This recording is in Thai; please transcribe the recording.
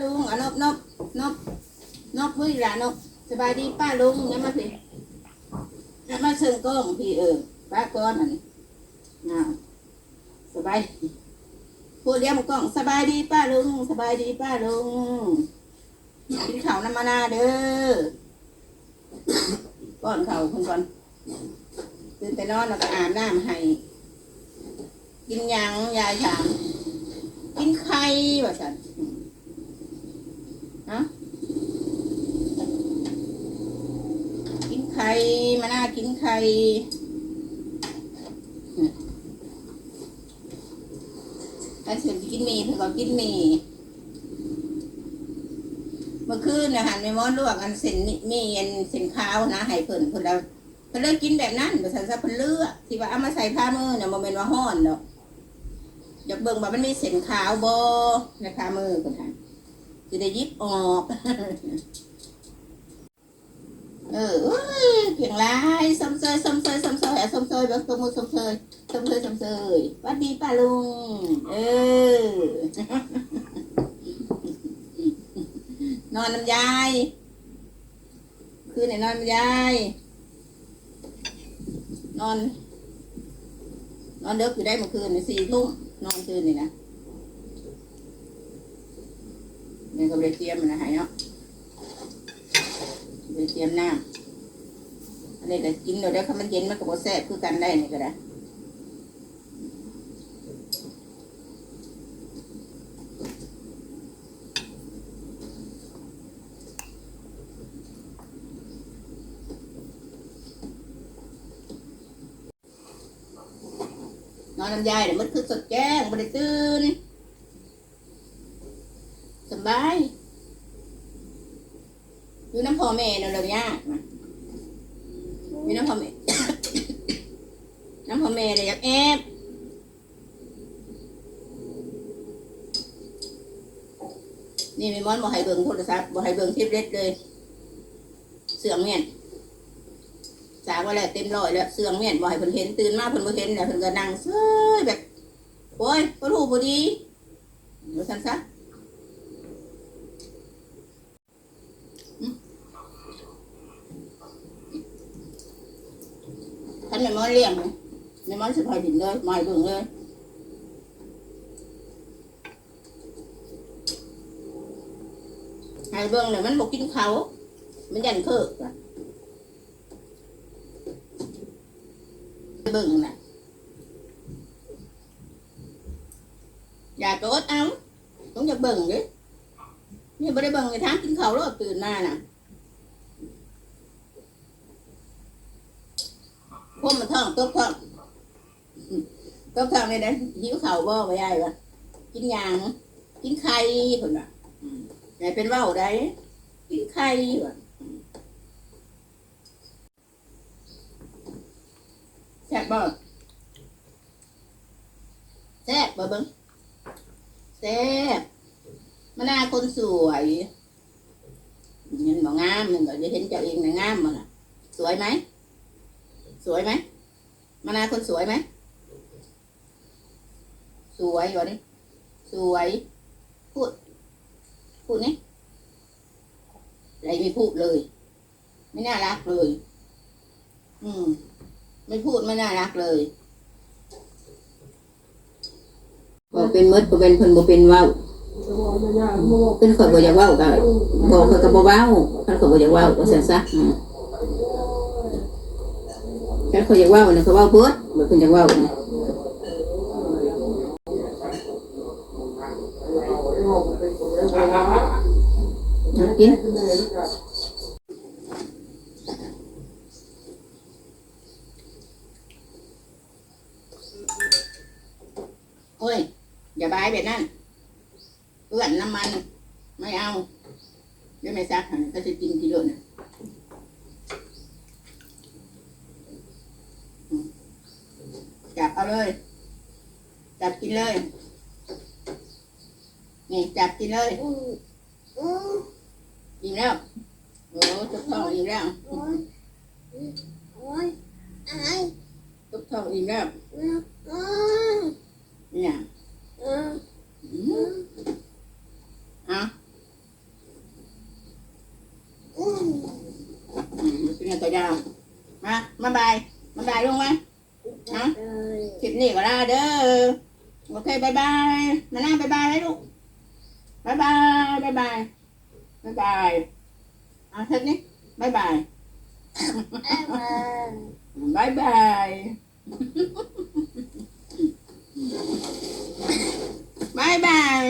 ลุงอะนบนบนบนบมือหลานนบสบายดีป้าลุงยังมาสิยังมาเชิงกล้องพี่เออป้าก้อนอันนี้อ้าวสบายดีพูดเรียกมกล้องสบายดีป้าลุงสบายดีป้าลุงกินข้าวน้ำมานาเด้อก้อนข้าวคนก่อนตื่นแต่นอนแล้วก็อาบน้ำให้กินยังยายถามกินไข่ว่าสั นะกินไข่มาน่ากินไข่ถ้าเสร็จกินมีเพิ่นก็กินมีเมื่อคืนนะหันไปม้อนลวกอันเส้นมีอันเส้นขาวนะให้เพิ่นเพิ่นแล้วเพิ่นเลิกกินแบบนั้นบ่ซั่นซะเพิ่นเลือกที่ว่าเอามาใส่ผ้ามือน่ะบ่แม่นว่าฮ้อนดอกอยากเบิ่งว่ามันมีเส้นขาวบ่ในขามือคนท่าน จะได้ยิบออก เออเอ้ยงหลายสมเซยสมเซยสมเซยอะสมเซยเบิกตัวมือสมเซยสมเซยสมเซยวัดดีป้าลุง เออนอนน้ำยาย คืนไหนนอนน้ำยาย นอน นอนเด็กอยู่ได้เมื่อคืนนี่สี่ทุ่มนอนคืนนี่นะ นี่ก็เลยเตรียมมันนะฮะเนาะเลยเตรียมน้ำอันนี้ก็กินเดี๋ยวได้คำมันเย็นมันก็บ่แซ่บคือกันได้นี่ก็ได้นอนน้ำยายเดี๋ยวมันคือสดแจ้งบริตื่น บายอยู่น้ำพ่อแม่เนอะเรายากนะอยู่น้ำพ่อแม่ น้ำพ่อแม่เลยอยากแอบนี่มีมอนบ่ให้เบิ่งโทรศัพท์บ่ให้เบิ่งทิปเล็ดเลย เสื่องเมียนสาวว่าแล้วเต็มร้อยแล้วเสื่องเมียนบ่ให้เพิ่นเห็นตื่นมาเพิ่นบ่เห็นแล้วเพิ่นก็นั่งเซ้ยแบบโอ้ยบ่รู้บ่ดีว่าซั่นซะ ท่านแม่มอนเลี้ยงไหมแม่มอนสิพาดินเลยมาให้เบิ่งเลยให้เบิ่งเลยมันบ่กินเขาวมันยันเคิกอะเบิ่งน่ะอย่าโตดเอาต้องจะเบิ่งดินี่ไม่ได้เบิ่งในทางกินข้าวแล้วตื่นมาน่ะ พวกมันท้องตบท้องตบท้องเลยนะหิวเข้าบ่ไปยายวะกินยางกินไข่คนน่ะอืมยายเป็นว่าวได้กินไข่วะอืมแซ่บบ่แซ่บบ่เบิ่งแซ่บมานาคนสวยเงินบอกงามมันก็จะเห็นเจ้าเองนะงามมันอะ สวยไหม สวยไหมมานาคนสวยไหม สวยวะนี่สวย พูด พูดนี่อะไรไม่พูดเลย ไม่น่ารักเลย อืม ไม่พูดไม่น่ารักเลยบอกเป็นมดก็เป็นเพิ่นบ่เป็นว้าเป็นข่อยบ่อยากว้าก็บอกข่อยก็บ่เว้าคันข่อยบ่อยากว้าก็ซั่นซะ อืมคันข่อยอยากเว้าน่ะเขาเว้าเบิดบ่เพิ่นอยากเว้าน่ะเอากินโอ้ย อย่าบายแบบนั้นเปื้อนน้ำมัน ไม่เอาเดี๋ยวไม่ซักหันก็จะกินกิโลนะ เลย จับกินเลย นี่จับกินเลยกินแล้วโอ้ทุกท้องอีกแล้วทุกท้องอีกแล้วเนี่ยอะอืมเป็นไงตัวยาวมามาบายมาบายลงไหม ลิปนี้ก็ลาเด้อ โอเคบายบาย มานั่งบายบายให้ลูกบายบายบายบายบายบายเอาเท่านี้บายบายบ๊ายบายบายบายบายบาย